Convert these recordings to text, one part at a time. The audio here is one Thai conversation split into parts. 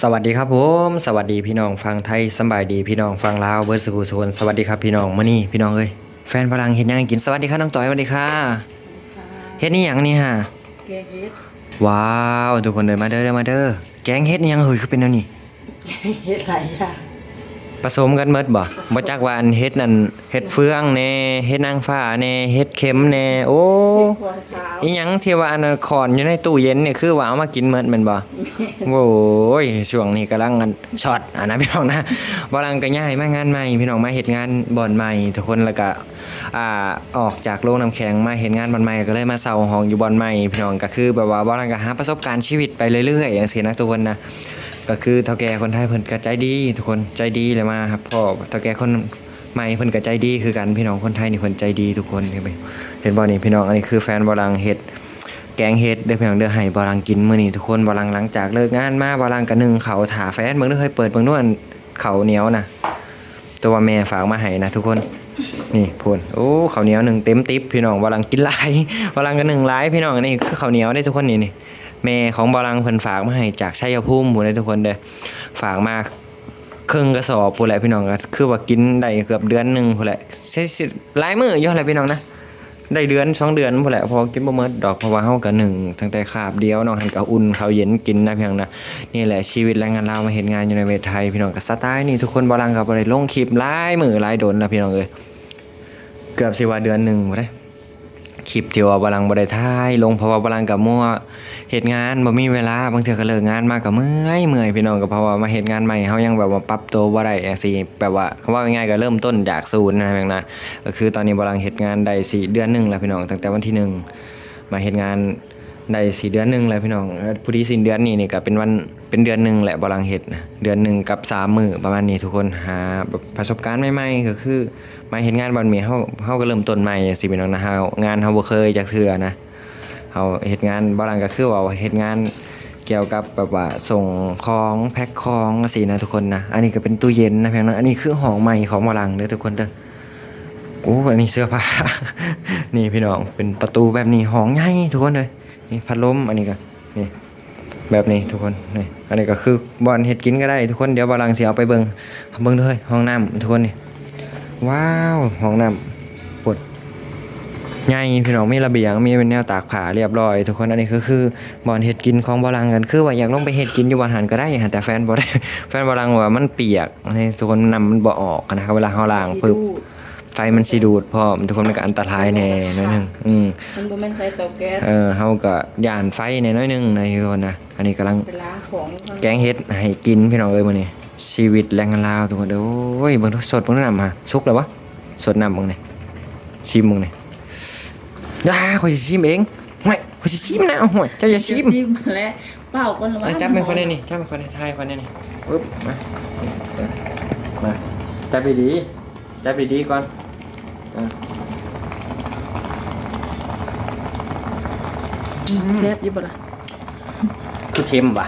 สวัสดีครับผมสวัสดีพี่น้องฟังไทยสำบายดีพี่น้องฟังลาวเบิร์ดสกูสกลสวัสดีครับพี่น้องมื้อนี้พี่น้องเอ้ยแฟนพลังเฮ็ดหยังให้กินสวัสดีครับน้องต่อยสวัสดีค่ะเฮ็ดนี่หยังนี่ฮะแกงเฮ็ดว้าวทุกคนเดินมาเด้อเด้อมาเด้อแกงเฮ็ดนี่หยังเฮ้ยคือเป็นแนวนี้เฮ็ดหลายอย่าง ผสมกันหมดบ่บ่จักว่าอันเฮ็ดนั่นเฮ็ดเฟืองแน่เฮ็ดนางฟ้าแน่เฮ็ดเข็มแน่โอ้เฮ็ดควายขาวอีหยังที่ว่าอันนั้นขอนอยู่ในตู้เย็นนี่คือว่าเอามากินหมดแม่นบ่โอ้ยช่วงนี้กำลังกันช็อตอะนะพี่น้องนะกำลังก็ย้ายมางานใหม่พี่น้องมาเฮ็ดงานบ่อนใหม่ทุกคนแล้วก็อ่าออกจากโรงน้ำแข็งมาเฮ็ดงานบ่อนใหม่ก็เลยมาเซาห้องอยู่บ่อนใหม่พี่น้องก็คือแบบว่าบ่ลังก็หาประสบการณ์ชีวิตไปเรื่อยๆอย่างซี่นะทุกคนนะ ก็คือเฒ่าแก่คนไทยเพิ่นก็ใจดี ทุกคนใจดีเลยมาครับพ่อเฒ่าแก่คนใหม่เพิ่นก็ใจดีคือกันพี่น้องคนไทยนี่เพิ่นใจดีทุกคนเห็นไหมเห็นบ่นี่พี่น้องอันนี้คือแฟนบ่ลังเฮ็ดแกงเฮ็ดเด้อพี่น้องเด้อให้บอลังกินมื้อนี้ทุกคนบอลังหลังจากเลิกงานมาบอลังก็นึ่งเขาวถาแฟนเบิ่งเด้อเคยเปิดเบิ่งด้วยเขาเหนียวนะตัวแม่ฝากมาให้นะทุกคนนี่พูนโอ้ข้าวเหนียวหนึ่งเต็มติ๊บพี่น้องบอลังกินหลายบอลังก็หนึ่งหลายพี่น้องนี่คือข้าวเหนียวได้ทุกคนนี่นี่ แม่ของบอลังเพิ่นฝากมาให้จากชัยภูมิพูนได้ทุกคนเด้อฝากมาครึ่งกระสอบพูนแหละพี่น้องก็คือว่ากินได้เกือบเดือนหนึงพูนแหละสิสิหลายมื้ออยู่หั่นแหละพี่น้องนะได้เดือนสองเดือนพอแหละพอกินบ่หมดดอกเพราะว่าเฮาก็หนึ่งตั้งแต่คาบเดียวเนาะหันก็อุ่นข้าวเย็นกินนะเพี่น้องนะนี่แหละชีวิตแรงงานลาวมาเฮ็ดงานอยู่ในประเทไทยพี่น้องก็สไตล์นี่ทุกคนบ่ลังก็บ่ได้ลงคลิปหลายมื้อหลายโดนนะพี่น้องเอ้ยเกือบสิว่าเดือนหนึงบ่ได้ คลิปที่ว่าบาลังบ่ได้ถ่ายลงเพราะว่าบาลังกับมั่วเหตุงานบ่มีเวลาบางเทื่อก็เลิกงานมากกับเมื่อยเมื่อยพี่น้องก็เพราะว่ามาเหตุงานใหม่เฮายังแบบว่าปรับตัวบ่ได้จังซี่แบบว่าคำว่าง่ายๆก็เริ่มต้นจากศูนย์นะพี่น้องนะก็คือตอนนี้บลังเหตุงานได้สี่เดือนหนึงแล้วพี่น้องตั้งแต่วันที่หนึ่งมาเหตุงาน ได้สี่เดือนหนึ่งแล้วพี่น้องผู้ที่สิ้นเดือนนี้นี่ก็เป็นวันเป็นเดือนหนึ่งแหละบลังเฮ็ดนะเดือนหนึ่งกับสามมือประมาณนี้ทุกคนหาประสบการณ์ใหม่ๆก็คือมาเฮ็ดงานบ่อนมีเฮาเฮาก็เริ่มต้นใหม่สิพี่น้องนะเฮางานเฮาบ่เคยจักเทื่อนะเฮาเฮ็ดงานบลังก็คือว่าเฮ็ดงานเกี่ยวกับแบบว่าส่งของแพ็คของจังซี่นะทุกคนนะอันนี้ก็เป็นตู้เย็นนะพี่น้องนะอันนี้คือห้องใหม่ของบลังเด้อทุกคนเด้อโอ้อันนี้เสื้อผ้านี่พี่น้องเป็นประตูแบบนี้ห้องใหญ่ทุกคนเลย นี่พัดลมอันนี้ก็นี่แบบนี้ทุกคนนี่อันนี้ก็คือบอลเฮ็ดกินก็ได้ทุกคนเดี๋ยวบาลังสิเอาไปเบิงเบิงเด้วยห้องน้ำทุกคนนี่ว้าวห้องน้ำปวดใหญ่พี่น้องมีระเบียงมีเป็นแนวตากผ้าเรียบร้อย ทุกคนอันนี้ก็คือบอลเฮ็ดกินของบาลังกันคือว่าอยากลงไปเฮ็ดกินอยู่บานหันก็ได้หันแต่แฟนบ่ได้แฟนบาลังว่ามันเปียกทุกคนนำมันบ่ออกนะครับเวลาเฮาล้างปึ๊บสิดูด ไฟมันสิดูดพร้อมทุกคนมันก็อันตรายแน่น้อยหนึงอืมมันบ่แม่นใส่เตาแก๊สเออเฮาก็ย่านไฟแน่น้อยหนึงนะทุกคนนะอันนี้กำลังไปล้างของข้างแกงเฮ็ดให้กินพี่น้องเอ้ยมื้อนี้ชีวิตแรงงานลาวทุกคนเด้อโอ้ยเบิ่งทุกสดเบิ่งทุกน้ำมาสุกแล้ววะสดน้ำเบิ่งนี่ชิมเบิ่งนี่อ่าข่อยสิชิมเองห่วยข่อยสิชิมนะห่วยเจ้าอย่าชิมชิมแล้วเปล่าก่อนอะจับเป็นคนนี้นี่จับเป็นคนนี้ทายคนนี้นี่ปึ๊บมามาจับดีๆจับดีๆก่อนอะ แซ่บอยู่บ่ล่ะคือเค็มว่ะ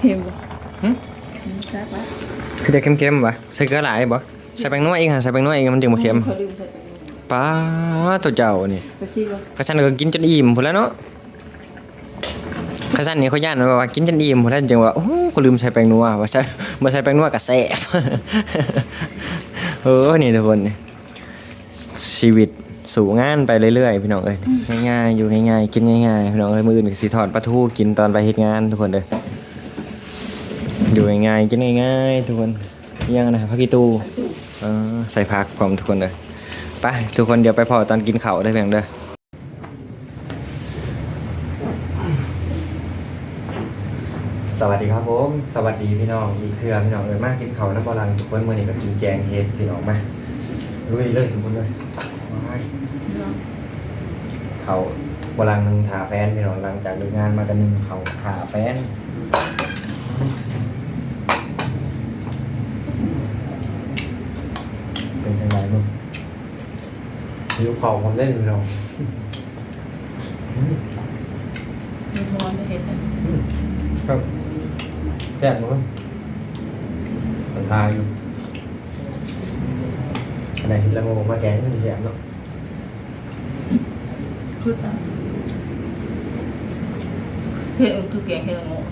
เค็มบ่หึแซ่บปะคือแต่เค็มๆวะใส่เกลือหลายบ่ใส่แป้งนัวเองฮะใส่แป้งนัวเองมันจึงบ่เค็มขาลืมใส่แป้งนัวป้าตัวเจ้านี่ไปซิบ่กระสันก็กินจนอิ่มพุ่นแล้วเนาะกระสันนี่เขาย่านว่ากินจนอิ่มพุ่นแล้วจึงว่าโอ้เขาลืมใส่แป้งนัวว่าใส่บ่ใส่แป้งนัวก็แซ่บเออนี่ทุกคนนี่ ชีวิตสู่งานไปเรื่อยๆพี่น้องเอ้ยง่ายๆอยู่ง่ายๆกินง่ายๆพี่น้องเอ้ยมืออื่นสิทอดปลาทูกินตอนไปเฮ็ดงานทุกคนเด้ออยู่ง่ายๆกินง่ายๆทุกคนยังนะผักกีตูออใส่ผักพร้อมทุกคนเลยไปทุกคนเดี๋ยวไปพอตอนกินข้าวได้เพียงเด้อสวัสดีครับผม สวัสดีพี่น้องอีกเทือพี่น้องเลยมากกินเขาน้ำบอลังทุกคนมื่อนี้ก็กินแกงเฮ็ดพี่น้องมา ลุยเลยทุกคนเลยว้ายเขาบอลังหนึ่งถาแฟนพี่น้องหลังจากเลิกงานมากันหนึ่งเขาถาแฟนเป็นยังไงบ้างหิวของผมเล่นพี่น้องมีร้อนไม่เฮ็ดจ้ะครับแซ่บมั้งสันทายอยู่ อะไรเห็นแล้วงมาแกงมันแซ่บเนาะ คือจ้ะเฮ็ดคือแกงเฮ็ดละโงก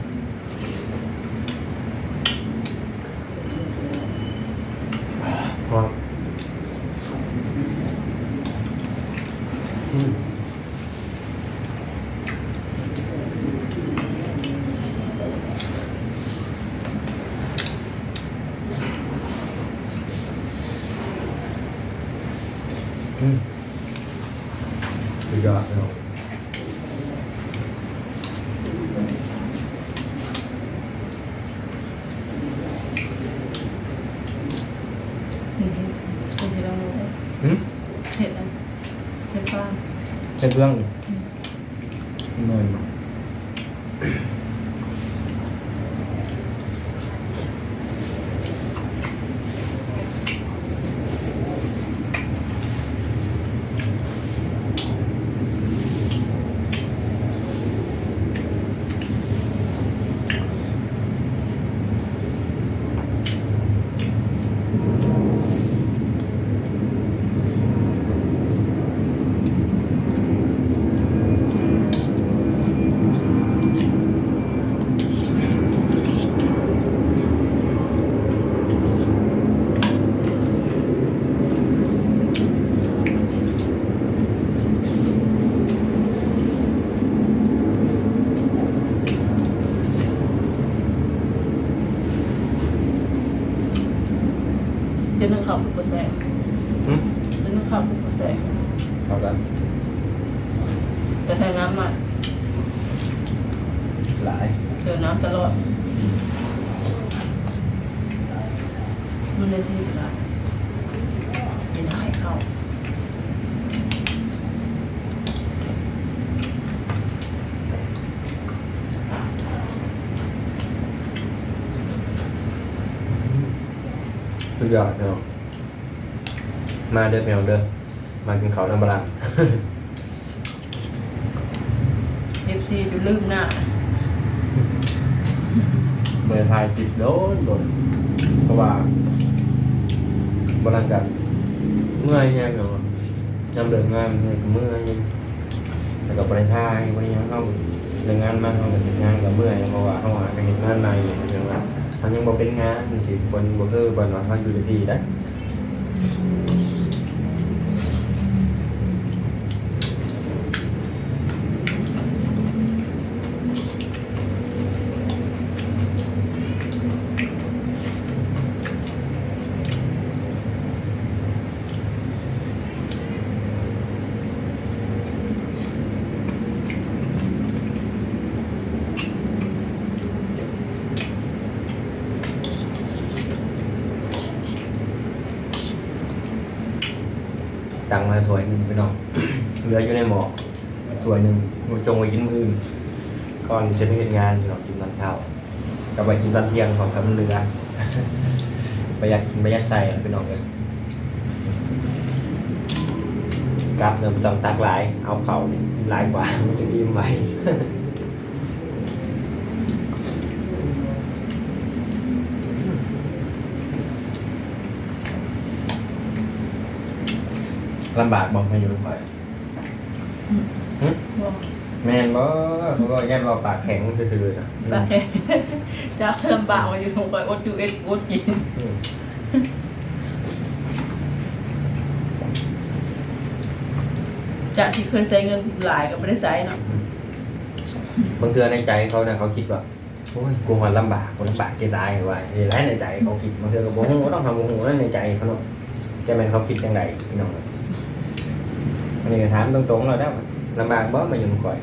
อืมสุดยอดเนาะ อืมเป็นที่เรารู้ หืม เห็ดอันเห็ดฟาง ใช่เครื่องหน่อย เดี๋ยวนึงข้าวผูกกระแสหืมเดี๋ยวนึงข้าวผูกกระแสเอากันแต่ใช้น้ำมาหลายเจอน้ำตลอดมันเลยที่ละกินหายเข้า ยอดเนาะมาเด้อพี่น้องเด้อมากินข้าวน้ำปลา เอฟซีจะลืมหน้าเมื่อทายจิตโดนโดนเพราะว่าบรังกันเมื่อยแย่เนาะจำเดินงานมันเมื่อยแล้วก็บริทายบริยังเข้าเรื่องงานมาเข้ากับงานกับเมื่อยเพราะว่าเขาหาไปเห็นงานในอย่างเงี้ยว่า ทำยังบ่เป็นงานสิคนบ่คือบนว่าเขาอยู่ที่ได้ ถ้วยหนึ่งพี่น้อง เหลืออยู่ในหม้อถ้วยหนึ่งจงไว้กินมื้ออื่นก่อนจะไปเฮ็ดงานพี่น้องกินตอนเช้ากับไปกินตอนเที่ยงของกับเรือประหยัดกินประหยัดใส่พี่น้องเลยกลับเนี่ยมันต้องตักหลาย เอาเข่าเนี่ยหลายกว่ามันจะอิ่มไว ลำบากบอกมาอยู่ค่อยบอกแม่นบ่เขาก็แย่บ่ปากแข็งซื่อๆนะไปจะลำบากมาอยู่ตรงไปอดอยู่เอ็ดอดกินอืมจากที่เคยใช้เงินหลายก็ไม่ได้ใช้เนาะบางเทื่อในใจเขาเนี่ยเขาคิดว่าโอ้ยกูมันลำบากกูลำบากจะตายว่ะนี่แหละในใจเขาคิดบางเทื่อก็บอกโอ้โหต้องทำโอ้โหนั่นในใจเขาเนาะจะแม่นเขาคิดจังไดพี่น้อง อันนี้ก็ถามตรงๆเลยได้อลำบากบ่มาอยู่ข่อย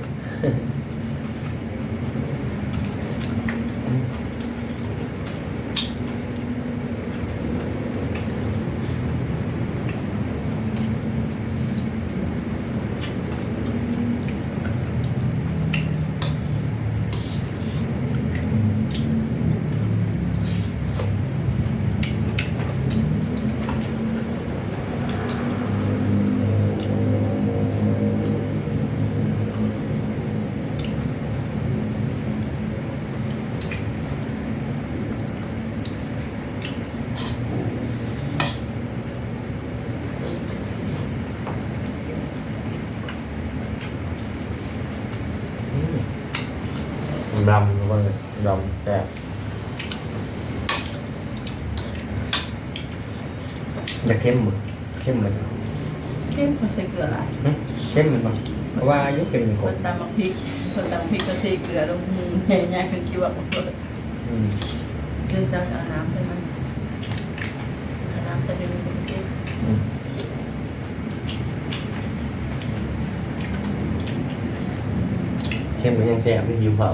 จะเข้มหมดเข้มเลยเข้มมันใส่เกลืออะไรเข้มมันบ้างเพราะว่ายุคเป็นคนตำมักพริกคนตำพริกก็ใส่เกลือลงง่ายๆคือจิ้วแบบเรื่องจะเอาน้ำไปมันเอาน้ำจะเป็นคนเข้มเข้มมันยังแสบไม่หิวเผา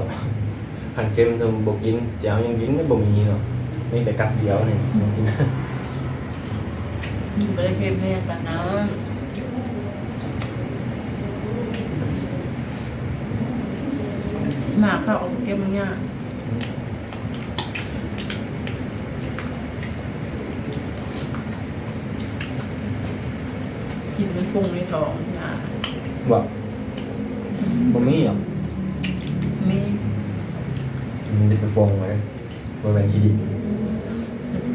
หันเข้มทำบกยินเจ้ายังยินไม่บ่มีเนาะไม่แต่กับเดียวเนี่ย ไม่ได้เค็มแม่กันนะหมากเขาเอาเก็บมันยากกินเป็นปรุงในท้องนะว่าบ่มีหรอกมีมันจะไปปรุงไว้บ่แม่นขี้ดิบ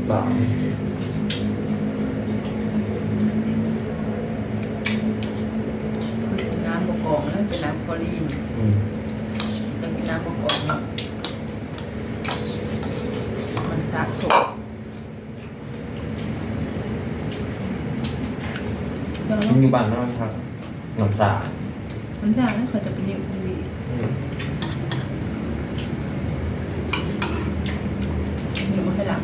เปล่า คือกินน้ำบกอกแล้วเป็ นน้ำคลอรีนอืมจะกินน้ำบกอกเนี่ยมันสะสมแล้วกินอยู่บ้านนอนครับน้ำสามันจะให้เขาจะเป็นนิ้วเป็นดีอืมนิ้วมาให้หลัง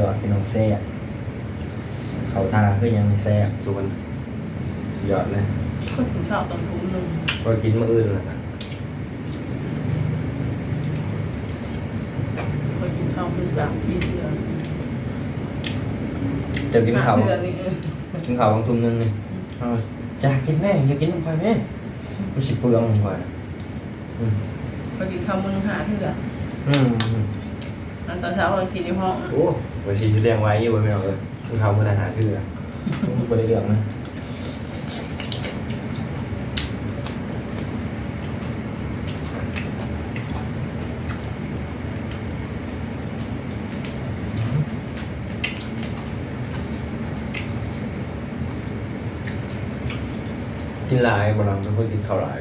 ยอด พี่น้องแซ่บเขาตาคือยังแซ่บทุกคนยอดเลยก็ถึงชอบตอนทุ่มหนึ่งก็กินมื้ออื่นแหละเคยกินข้าวเป็นสามที่เดือนจะกินข้าวเดือนนี่เออกินข้าวบางทุ่มหนึงนี่เอาอยากกินแม่อยากกินน้ำควายแม่รู้สึกเปลืองน้ำควายอืมเคยกินข้าวมึงหาเถื่อนอืมอืมอัน ตอนเช้าเรากินในห้องโอ้วันชีที่เลี้ยงไว้อยู่บนไม่เอาเลยกินข้าวมื้ออาหารชื่ออะบ่ได้เรื่องนะกินหลายบ่ลองเป็นคนกินข้าวหลาย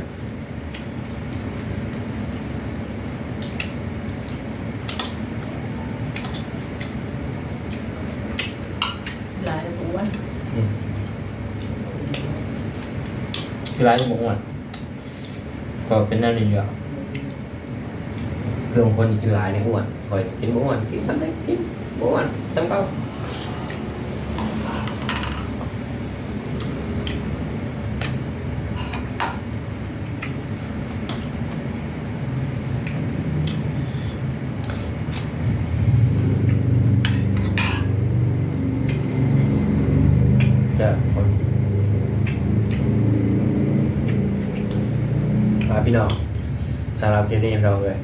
หลายตัววัน อืม กินหลายก็บ่อ้วนก็เป็นนั่นี้อยู่แล้วคือบางคนกินหลายในี่ยอ้วนคอยกินบ่อ้วนกินสักได้กินบ่อ้วนจำเป้าจะคนมาพี่น้องสำหรับคลิปนี้เราเลย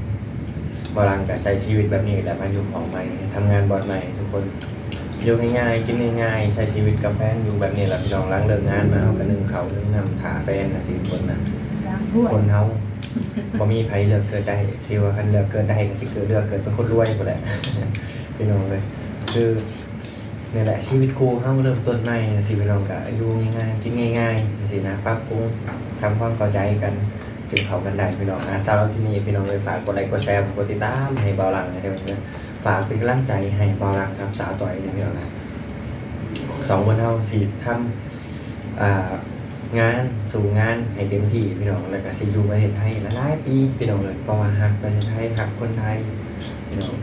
บอลังกับใช้ชีวิตแบบนี้แหละมาอยู่ของใหม่ทำงานบอดใหม่ทุกคนอยู่ง่ายๆกินง่ายๆใช้ชีวิตกับแฟนอยู่แบบนี้แหละพี่น้องล้างเลิกงานมาเอากระนึ่งเขาวนึ่งน้ำถาแฟนนะสิคนนะล้างถ้วยคนเฮาบ่มีไผเลือกเกิดได้สิว่าคันเลือกเกิดได้ก็สิเกิดเลือกเกิดเป็นคนรวยพุ่นแหละพี่น้องเลยคือนี่แหละชีวิตกูเฮาเริ่มต้นใหม่สิพี่น้องก็อยู่ง่ายๆกินง่ายๆสินะปรับปรุงทำความเข้าใจกัน จึงเข้ากันได้พี่น้องนะสำหรับที่นี้พี่น้องเลยฝากกดไลค์กดแชร์กดติดตามให้เบาหลังนะครับเพื่อนฝากเป็นกำลังใจให้เบาหลังครับสาวต่อยนะพี่น้องนะสองคนเท่าสี่ทำงานสู่งานให้เต็มที่พี่น้องแล้วก็ซีอยู่ประเทศไทยหลายปีพี่น้องเลยเพราะว่าหักประเทศไทยหักคนไทยพี่น้อง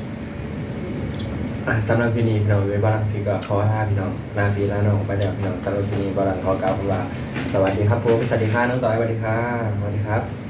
สำหรับพี่นีพี่น้องเลยบาลังสิก็ขอท่าพี่น้องนาฟีลาน้องไปแล้วพี่น้องสำหรับพี่นีบาลังขอกล่าวคำว่าสวัสดีครับผมสวัสดีครับน้องต่อยสวัสดีครับสวัสดีครับ